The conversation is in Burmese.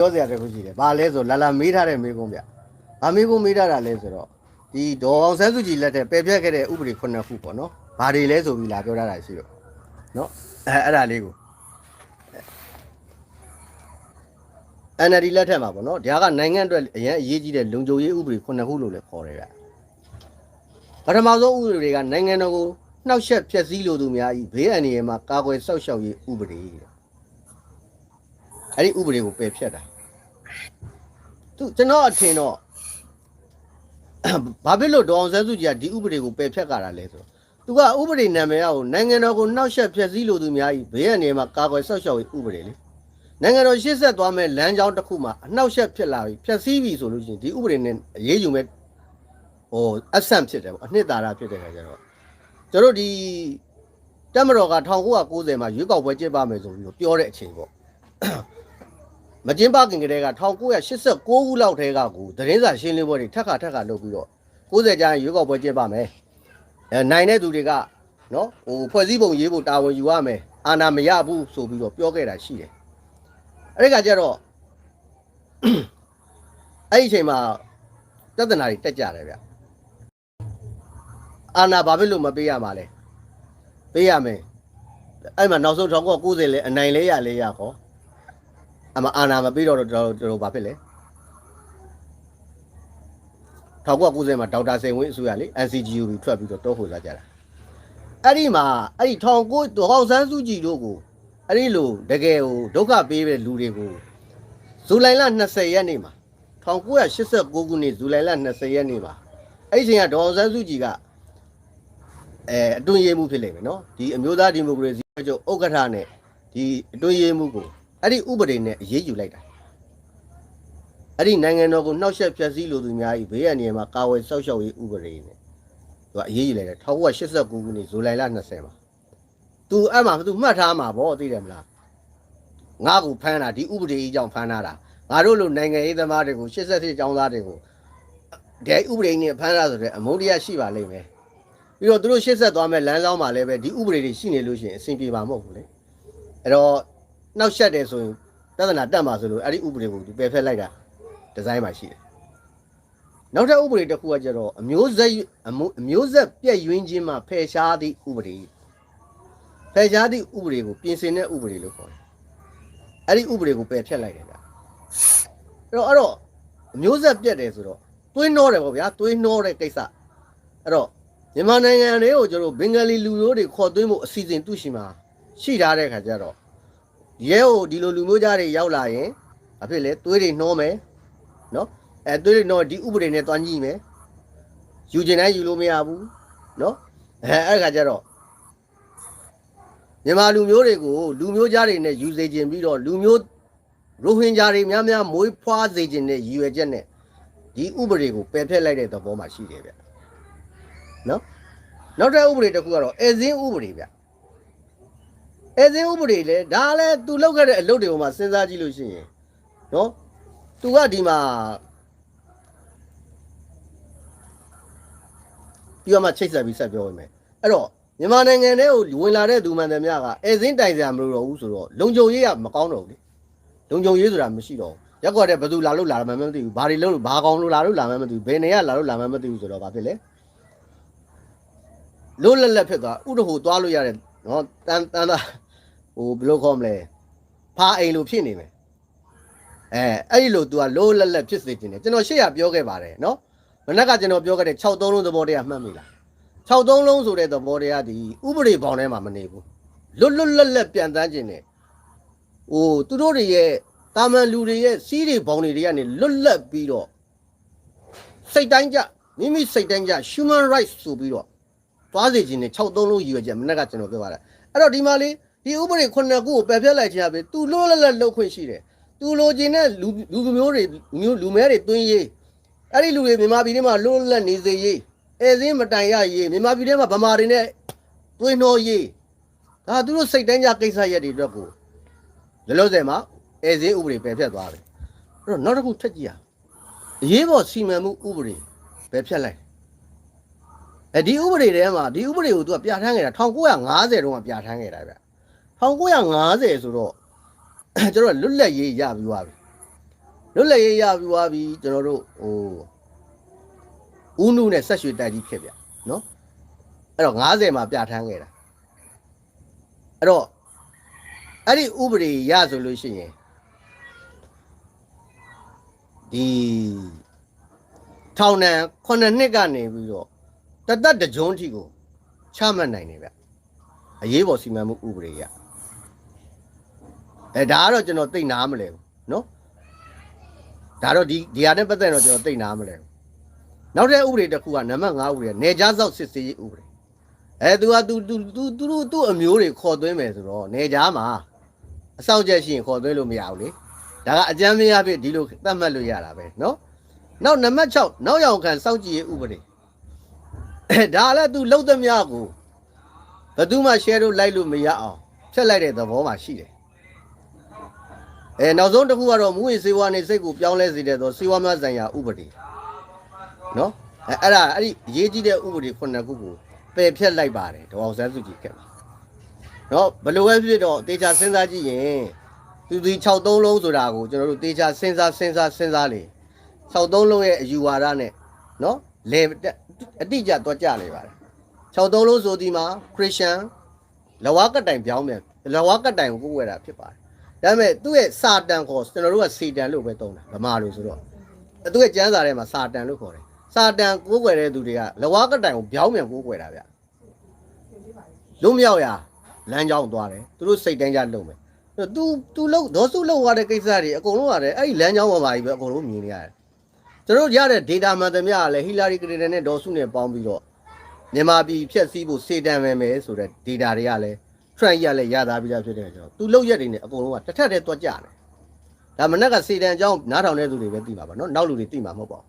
ပြောစရာတခုရှိတယ်။ဘာလဲဆိုလာလာမေးထားတဲ့မေးခွန်းဗျ။ဘာမေးခွန်းမေးထားတာလဲဆိုတော့ဒီဒေါ်အောင်ဆန်းစုကြည်လက်ထက်ပယ်ပြတ်ခဲ့တဲ့ဥပဒေခုနှစ်ခုပေါ့နော်။ဘာတွေလဲဆိုပြီးလာပြောထားတာရှိတော့နော်။အဲအဲ့ဒါလေးကို NLD လက်ထက်မှာပေါ့နော်။ဒါကနိုင်ငံအတွက်အရင်အရေးကြီးတဲ့လုံခြုံရေးဥပဒေခုနှစ်ခုလို့လည်းခေါ်တယ်ဗျ။ပထမဆုံးဥပဒေတွေကနိုင်ငံတော်ကိုနှောက်ယှက်ဖျက်ဆီးလိုသူများဤဘေးအန္တရာယ်မှာကာကွယ်စောင့်ရှောက်ရေးဥပဒေတဲ့။အဲ့ဒီဥပဒေကိုပယ်ဖျက်တာ သူကျွန်တော်အထင်တော့ဘာဖြစ်လို့ဒေါအောင်ဆန်းစုကြည်ကဒီဥပဒေကိုပယ်ဖျက်ကြတာလဲဆိုတော့သူကဥပဒေနာမည်ကိုနိုင်ငံတော်ကိုနှောက်ယှက်ဖျက်ဆီးလိုသူများဤဘေးရန်နေမှာကာကွယ်ဆောက်ရှောက်ရေးဥပဒေလေနိုင်ငံတော်ရှေ့ဆက်သွားမဲ့လမ်းကြောင်းတစ်ခုမှာအနှောက်ယှက်ဖြစ်လာပြီဖျက်ဆီးပြီဆိုလို့ရှိရင်ဒီဥပဒေနဲ့အရေးယူမဲ့ဟိုအဆန့်ဖြစ်တယ်ပေါ့အနှစ်သာရဖြစ်တယ်ခါကျတော့ကျွန်တော်တို့ဒီတက်မတော်က1990မှာရွေးကောက်ပွဲကျင်းပမယ်ဆိုပြီးတော့ပြောတဲ့အချိန်ပေါ့ မကျင်းပခင်ကတည်းက1989ခုလောက်ထဲကကိုသတင်းစာရှင်းလင်းပွဲတွေထက်ခါထက်ခါလုပ်ပြီးတော့90ကျန်းရွေးကောက်ပွဲကျင်းပမယ်အဲနိုင်တဲ့သူတွေကနော်ဟိုဖွဲ့စည်းပုံရေးဖို့တာဝန်ယူရမယ်အာဏာမရဘူးဆိုပြီးတော့ပြောခဲ့တာရှိတယ်အဲ့ဒီကကြတော့အဲ့ဒီအချိန်မှာပြဿနာတွေတက်ကြတယ်ဗျအာဏာဘာဖြစ်လို့မပေးရမှာလဲပေးရမယ်အဲ့မှာနောက်ဆုံး1990လဲအနိုင်လဲရလဲရခေါ် အမအာနာမပြီးတော့တော့တော်တော်ဘာဖြစ်လဲ1990မှာဒေါက်တာစိန်ဝင်းအစိုးရလေ NCGU ပြီးထွက်ပြီးတော့တောခိုစားကြတာအဲ့ဒီမှာအဲ့ဒီ19ဒေါက်ဆန်းစုကြည်တို့ကိုအဲ့ဒီလိုတကယ်ဟိုဒုက္ခပေးတဲ့လူတွေကိုဇူလိုင်လ20ရက်နေ့မှာ1989ခုနှစ်ဇူလိုင်လ20ရက်နေ့မှာအဲ့ဒီချိန်ကဒေါက်ဆန်းစုကြည်ကအဲအတွင်းရေးမှုဖြစ်လိမ့်မယ်နော်ဒီအမျိုးသားဒီမိုကရေစီအဖွဲ့ချုပ်ဥက္ကဋ္ဌနဲ့ဒီအတွင်းရေးမှုကို အဲ့ဒီဥပဒေနဲ့အရေးယူလိုက်တာအဲ့ဒီနိုင်ငံတော်ကိုနှောက်ယှက်ဖျက်ဆီးလိုသူများဤဘေးရန်နေရာမှာကာဝယ်ဆောက်ရှောက်ရေးဥပဒေနဲ့သူကအရေးယူလိုက်တယ်1989ခုနှစ်ဇူလိုင်လ20မှာသူအဲ့မှာသူမှတ်ထားမှာဗောသိတယ်မလားငါ့ကိုဖမ်းတာဒီဥပဒေကြီးကြောင့်ဖမ်းတာတာငါတို့လိုနိုင်ငံရေးသမားတွေကို88ចောင်းသားတွေကိုဒီဥပဒေနဲ့ဖမ်းတာဆိုတဲ့အမုန်းတရားရှိပါလိမ့်မယ်ပြီးတော့သူတို့88သွားမဲ့လမ်းကြောင်းမှာလည်းပဲဒီဥပဒေတွေရှိနေလို့ရှိရင်အဆင်ပြေမှာမဟုတ်ဘူးလေအဲ့တော့ နှောက်ရှက်တယ်ဆိုရင်ပြဿနာတက်မှာဆိုလို့အဲ့ဒီဥပဒေကိုသူပယ်ဖက်လိုက်တာဒီဇိုင်းမှာရှိတယ်။နောက်ထပ်ဥပဒေတစ်ခုကကျတော့အမျိုးဆက်အမိုးအမျိုးဆက်ပြည့်ယွင်းခြင်းမှာဖယ်ရှားသည့်ဥပဒေဖယ်ရှားသည့်ဥပဒေကိုပြင်ဆင်တဲ့ဥပဒေလို့ခေါ်တယ်။အဲ့ဒီဥပဒေကိုပယ်ဖျက်လိုက်တယ်ဗျ။အဲ့တော့အဲ့တော့အမျိုးဆက်ပြည့်တယ်ဆိုတော့သွေးနှောတယ်ပေါ့ဗျာသွေးနှောတဲ့ကိစ္စအဲ့တော့မြန်မာနိုင်ငံလေးကိုကျွန်တော်ဘင်္ဂလီလူမျိုးတွေခေါ်သွင်းဖို့အစီအစဉ်သူ့ရှိမှာရှိထားတဲ့ခါကျတော့ ရဲကိုဒီလိုလူမျိုးကြားတွေရောက်လာရင်အဖြစ်လေသွေးတွေနှောမယ်နော်အဲသွေးတွေနှောဒီဥပဒေနဲ့တွန်းကြည့်မယ်ယူကျင်တိုင်းယူလို့မရဘူးနော်အဲအဲ့ခါကျတော့မြန်မာလူမျိုးတွေကိုလူမျိုးကြားတွေနဲ့ယူစေခြင်းပြီးတော့လူမျိုးရိုဟင်ဂျာတွေများများမွေးဖွားစေခြင်းနဲ့ရည်ရွယ်ချက်နဲ့ဒီဥပဒေကိုပယ်ဖျက်လိုက်တဲ့သဘောမှရှိတယ်ဗျနော်နောက်တဲ့ဥပဒေတစ်ခုကတော့အဲဇင်းဥပဒေဗျ အဲစင်းဥပဒေလေဒါလည်းသူလောက်ခဲ့တဲ့အလုပ်တွေပေါ်မှာစဉ်းစားကြည့်လို့ရှိရင်နော်သူကဒီမှာပြီးတော့မှချိတ်ဆက်ပြီးဆက်ပြောရမယ်အဲ့တော့မြန်မာနိုင်ငံထဲကိုဝင်လာတဲ့သူမှန်တယ်များကအဲစင်းတိုင်စရာမလိုတော့ဘူးဆိုတော့လုံခြုံရေးကမကောင်းတော့ဘူးလေလုံခြုံရေးဆိုတာမရှိတော့ဘူးရက်ကွက်တဲ့ဘယ်သူလာလို့လာမှမသိဘူးဘာတွေလို့ဘာကောင်လို့လာလို့လာမှမသိဘူးဘယ်နေရလာလို့လာမှမသိဘူးဆိုတော့ဘာဖြစ်လဲလို့လက်လက်ဖြစ်သွားဥတဟိုသွားလို့ရတဲ့ နော်တန်တန်သားဟိုဘယ်လိုခေါ်မလဲဖာအိမ်လိုဖြစ်နေမယ်အဲအဲ့ဒီလို तू ကလိုးလက်လက်ဖြစ်စေခြင်းတယ်ကျွန်တော်ရှေ့ကပြောခဲ့ပါတယ်နော်မနက်ကကျွန်တော်ပြောခဲ့တဲ့6သုံးလုံးသဘောတရားမှတ်မိလား6သုံးလုံးဆိုတဲ့သဘောတရားဒီဥပဒေဘောင်ထဲမှာမနေဘူးလွတ်လွတ်လက်လက်ပြန်တန်းခြင်းတယ်ဟိုသူတို့တွေရဲ့တာမန်လူတွေရဲ့စီးတွေဘောင်တွေတွေကနေလွတ်လပ်ပြီးတော့စိတ်တိုင်းကြမိမိစိတ်တိုင်းကြ human rights ဆိုပြီးတော့ သွားစေခြင်းနဲ့6သုံးလုံးရည်ရွယ်ချက်မနက်ကကျွန်တော်ပြောပါတယ်အဲ့တော့ဒီမှာလေးဒီဥပဒေခုနှစ်ခုကိုပယ်ဖျက်လိုက်ခြင်းအပြင်သူလိုလက်လက်လှုပ်ခွင့်ရှိတယ်သူလိုချင်တဲ့လူလူမျိုးတွေမျိုးလူမဲတွေတွင်းရေးအဲ့ဒီလူတွေမြန်မာပြည်ထဲမှာလိုလက်နေစေရေးအဲစင်းမတိုင်ရရေးမြန်မာပြည်ထဲမှာဗမာတွေနဲ့တွင်းနှောရေးဒါသူတို့စိတ်တိုင်းကြကိစ္စရက်တွေအတွက်ကိုလောလောဆယ်မှာအဲစင်းဥပဒေပယ်ဖျက်သွားတယ်အဲ့တော့နောက်တစ်ခုထပ်ကြည့်ရအရေးပေါ်စီမံမှုဥပဒေပယ်ဖျက်လိုက် အဲဒီဥပဒေထဲမှာဒီဥပဒေကိုသူကပြဋ္ဌာန်းခဲ့တာ1950တုန်းကပြဋ္ဌာန်းခဲ့တာဗျ1950ဆိုတော့ကျွန်တော်လွတ်လပ်ရေးရပြီးသွားပြီလွတ်လပ်ရေးရပြီးသွားပြီကျွန်တော်တို့ဟိုဦးနုနဲ့ဆက်ရွှေတိုက်ကြီးဖြစ်ဗျနော်အဲ့တော့90မှာပြဋ္ဌာန်းခဲ့တာအဲ့တော့အဲ့ဒီဥပဒေရဆိုလို့ရှိရင်ဒီထောင်ဒဏ်9နှစ်ကနေပြီးတော့ တသက်တကြုံထိကိုချမှတ်နိုင်တယ်ဗျအရေးပေါ်စီမံမှုဥပဒေရအဲဒါကတော့ကျွန်တော်သိနာမလဲဘူးနော်ဒါတော့ဒီဒီဟာနဲ့ပတ်သက်တော့ကျွန်တော်သိနာမလဲဘူးနောက်တဲ့ဥပဒေတစ်ခုကနံပါတ်5ဥပဒေနေကြားဆောက်စစ်ဆေးရေးဥပဒေအဲသူကသူသူသူသူသူ့အမျိုးတွေခေါ်သွင်းမယ်ဆိုတော့နေကြားမှာအဆောက်ကျက်ရှိရင်ခေါ်သွင်းလို့မရဘူးလေဒါကအကြမ်းမရဖြစ်ဒီလိုသတ်မှတ်လို့ရတာပဲနော်နောက်နံပါတ်6နောက်ရောက်ခံစောင့်ကြည့်ရေးဥပဒေ ဒါလည်း तू လုံးသမျှကိုဘယ်သူမှ share လို့လိုက်လို့မရအောင်ဖြတ်လိုက်တဲ့သဘောမှရှိတယ်အဲနောက်ဆုံးတစ်ခုကတော့မူဝေစေဝါနေစိတ်ကိုပြောင်းလဲစေတဲ့သောစေဝါများဆိုင်ရာဥပဒေနော်အဲအဲ့ဒါအဲ့ဒီအရေးကြီးတဲ့ဥပဒေခုနှစ်ခုကိုပယ်ဖြတ်လိုက်ပါတယ်ဒေါအောင်ဆန်းစုကြည်ကနော်ဘယ်လိုပဲဖြစ်တော့တေချာစဉ်းစားကြည့်ရင်သူဒီ63လုံးဆိုတာကိုကျွန်တော်တို့တေချာစဉ်းစားစဉ်းစားစဉ်းစားလေ63လုံးရဲ့အယူဝါဒနဲ့နော် လေအတိအကျသွားကြနေပါတယ်63လုံးဆိုဒီမှာခရစ်ယာန်လဝါကတိုင်ပြောင်းပြန်လဝါကတိုင်ကိုကိုယ်ဝယ်တာဖြစ်ပါတယ်ဒါပေမဲ့သူ့ရဲ့စာတန်ခေါ်ကျွန်တော်တို့ကစေတန်လို့ပဲသုံးတာဗမာလိုဆိုတော့သူ့ရဲ့ကျမ်းစာထဲမှာစာတန်လို့ခေါ်တယ်စာတန်ကိုးကွယ်တဲ့သူတွေကလဝါကတိုင်ကိုပြောင်းပြန်ကိုးကွယ်တာဗျလုံးမြောက်ရလမ်းကြောင်းသွားတယ်သူတို့စိတ်တိုင်းကြလုံမယ်သူသူလုံဒေါ်စုလုံသွားတဲ့ကိစ္စတွေအကုန်လုံးရတယ်အဲ့ဒီလမ်းကြောင်းပေါ်မှာကြီးပဲအကုန်လုံးမြင်နေရတယ် ကျွန်တော်တို့ရတဲ့ data မှန်သမျှကလည်း Hillary Clinton နဲ့ဒေါ်စုနဲ့ပေါင်းပြီးတော့မြန်မာပြည်ဖြတ်စည်းဖို့စေတန်မယ်မယ်ဆိုတဲ့ data တွေကလည်း trend ရလည်းရသားပြီးသားဖြစ်တဲ့ကျွန်တော်သူလောက်ရက်တွေနဲ့အကုန်လုံးကတစ်ထက်တည်းသွားကြတယ်ဒါမနက်ကစေတန်အကြောင်းနားထောင်တဲ့သူတွေပဲသိမှာပါเนาะနောက်လူတွေသိမှာမဟုတ်ပါဘူး